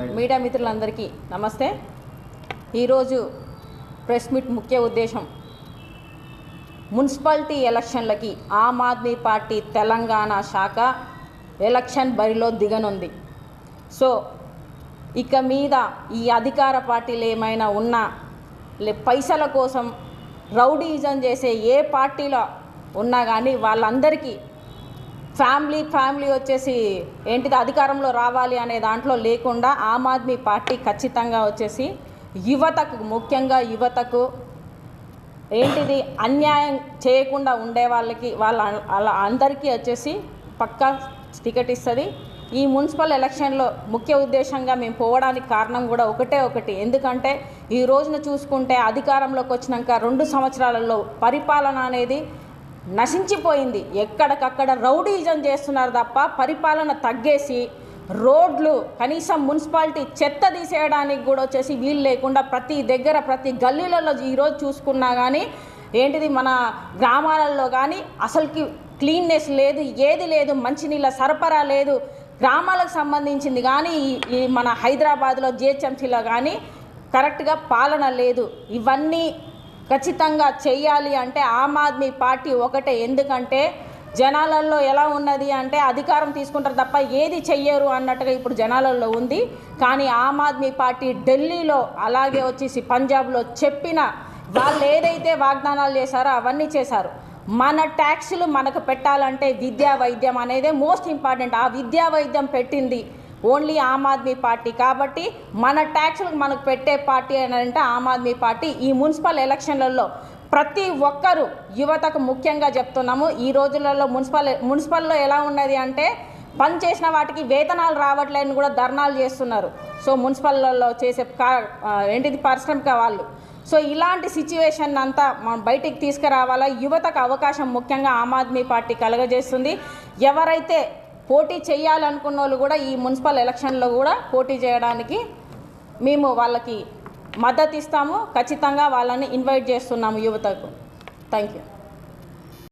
Media మిత్రులందరికీ నమస్తే. ఈరోజు ప్రెస్ మీట్ ముఖ్య ఉద్దేశం. మున్సిపాలిటీ ఎలక్షన్లకి ఆమ్ ఆద్మీ పార్టీ తెలంగాణ శాఖ ఎలక్షన్ బరిలో దిగనుంది. సో ఇక మీద ఈ అధికార పార్టీలు ఏమైనా ఉన్నా లే పైసల కోసం రౌడీజం చేసే ఏ పార్టీలో ఉన్నా కానీ వాళ్ళందరికీ ఫ్యామిలీ ఫ్యామిలీ వచ్చేసి ఏంటిది అధికారంలో రావాలి అనే దాంట్లో లేకుండా ఆమ్ ఆద్మీ పార్టీ ఖచ్చితంగా వచ్చేసి యువతకు ముఖ్యంగా యువతకు ఏంటిది అన్యాయం చేయకుండా ఉండే వాళ్ళకి వాళ్ళ అలా అందరికీ వచ్చేసి పక్కా టికెట్ ఇస్తుంది. ఈ మున్సిపల్ ఎలక్షన్లో ముఖ్య ఉద్దేశంగా మేము పోవడానికి కారణం కూడా ఒకటే ఒకటి. ఎందుకంటే ఈ రోజున చూసుకుంటే అధికారంలోకి వచ్చినాక రెండు సంవత్సరాలలో పరిపాలన అనేది నశించిపోయింది. ఎక్కడికక్కడ రౌడీజం చేస్తున్నారు తప్ప పరిపాలన తగ్గేసి రోడ్లు కనీసం మున్సిపాలిటీ చెత్త తీసేయడానికి కూడా వచ్చేసి వీలు లేకుండా ప్రతి దగ్గర ప్రతి గల్లీలలో ఈరోజు చూసుకున్నా కానీ ఏంటిది మన గ్రామాలలో కానీ అసలుకి క్లీన్నెస్ లేదు ఏది లేదు మంచినీళ్ళ సరఫరా లేదు. గ్రామాలకు సంబంధించింది కానీ ఈ- మన హైదరాబాద్లో జిహెచ్ఎంసీలో కానీ కరెక్ట్గా పాలన లేదు. ఇవన్నీ ఖచ్చితంగా చెయ్యాలి అంటే ఆమ్ ఆద్మీ పార్టీ ఒకటే. ఎందుకంటే జనాలలో ఎలా ఉన్నది అంటే అధికారం తీసుకుంటారు తప్ప ఏది చెయ్యరు అన్నట్టుగా ఇప్పుడు జనాలలో ఉంది. కానీ ఆమ్ ఆద్మీ పార్టీ ఢిల్లీలో అలాగే వచ్చేసి పంజాబ్లో చెప్పిన వాళ్ళు ఏదైతే వాగ్దానాలు చేశారో అవన్నీ చేశారు. మన ట్యాక్సులు మనకు పెట్టాలంటే విద్యా వైద్యం అనేదే మోస్ట్ ఇంపార్టెంట్. ఆ విద్యా వైద్యం పెట్టింది ఓన్లీ ఆమ్ ఆద్మీ పార్టీ కాబట్టి మన ట్యాక్స్లకు మనకు పెట్టే పార్టీ అని అంటే ఆమ్ ఆద్మీ పార్టీ. ఈ మున్సిపల్ ఎలక్షన్లలో ప్రతి ఒక్కరూ యువతకు ముఖ్యంగా చెప్తున్నాము. ఈ రోజులలో మున్సిపల్ మున్సిపల్లో ఎలా ఉన్నది అంటే పని చేసిన వాటికి వేతనాలు రావట్లేదని కూడా ధర్నాలు చేస్తున్నారు. సో మున్సిపల్లలో చేసే కా ఏంటిది పారిశ్రామిక వాళ్ళు. సో ఇలాంటి సిచ్యువేషన్ అంతా మనం బయటికి తీసుకురావాలా? యువతకు అవకాశం ముఖ్యంగా ఆమ్ ఆద్మీ పార్టీ కలగజేస్తుంది. ఎవరైతే పోటీ చేయాలనుకున్న వాళ్ళు కూడా ఈ మున్సిపల్ ఎలక్షన్లో కూడా పోటీ చేయడానికి మేము వాళ్ళకి మద్దతు ఇస్తాము. ఖచ్చితంగా వాళ్ళని ఇన్వైట్ చేస్తున్నాము యువతకు. Thank you